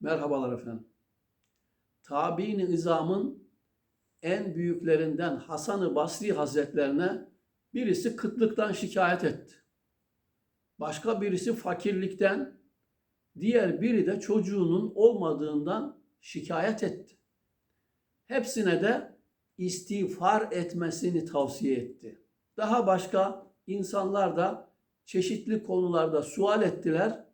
Merhabalar efendim. Tabi'in izamın en büyüklerinden Hasan-ı Basri Hazretlerine birisi kıtlıktan şikayet etti. Başka birisi fakirlikten, diğer biri de çocuğunun olmadığından şikayet etti. Hepsine de istiğfar etmesini tavsiye etti. Daha başka insanlar da çeşitli konularda sual ettiler.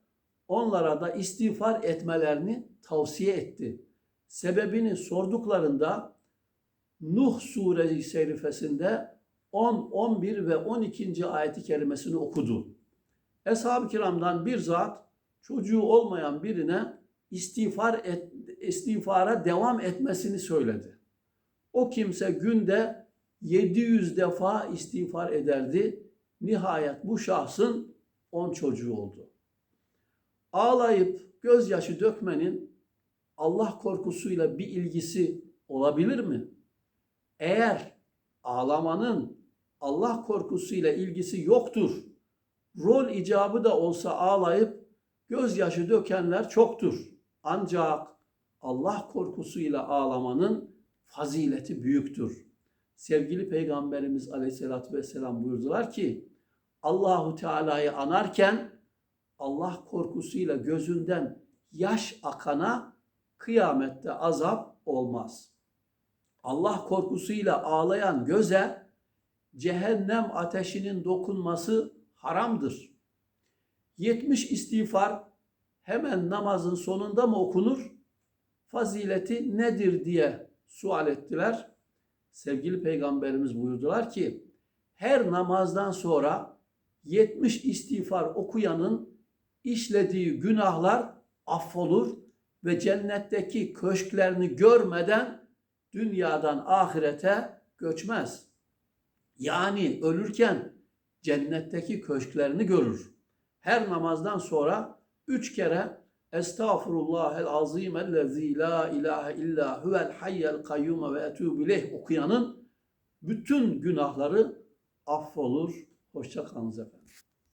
Onlara da istiğfar etmelerini tavsiye etti. Sebebini sorduklarında Nuh suresi şerifesinde 10, 11 ve 12. ayeti kerimesini okudu. Eshab-ı kiramdan bir zat çocuğu olmayan birine istiğfar et, istiğfara devam etmesini söyledi. O kimse günde 700 defa istiğfar ederdi. Nihayet bu şahsın 10 çocuğu oldu. Ağlayıp gözyaşı dökmenin Allah korkusuyla bir ilgisi olabilir mi? Eğer ağlamanın Allah korkusuyla ilgisi yoktur, rol icabı da olsa ağlayıp gözyaşı dökenler çoktur. Ancak Allah korkusuyla ağlamanın fazileti büyüktür. Sevgili Peygamberimiz Aleyhisselatü Vesselam buyurdular ki Allahu Teala'yı anarken Allah korkusuyla gözünden yaş akana kıyamette azap olmaz. Allah korkusuyla ağlayan göze cehennem ateşinin dokunması haramdır. 70 istiğfar hemen namazın sonunda mı okunur? Fazileti nedir diye sual ettiler. Sevgili Peygamberimiz buyurdular ki her namazdan sonra 70 istiğfar okuyanın işlediği günahlar affolur ve cennetteki köşklerini görmeden dünyadan ahirete göçmez. Yani ölürken cennetteki köşklerini görür. Her namazdan sonra üç kere Estağfurullahel azim ellezî la ilahe illa huvel hayyel kayyum ve etûbü ileyh okuyanın bütün günahları affolur. Hoşça kalınız efendim.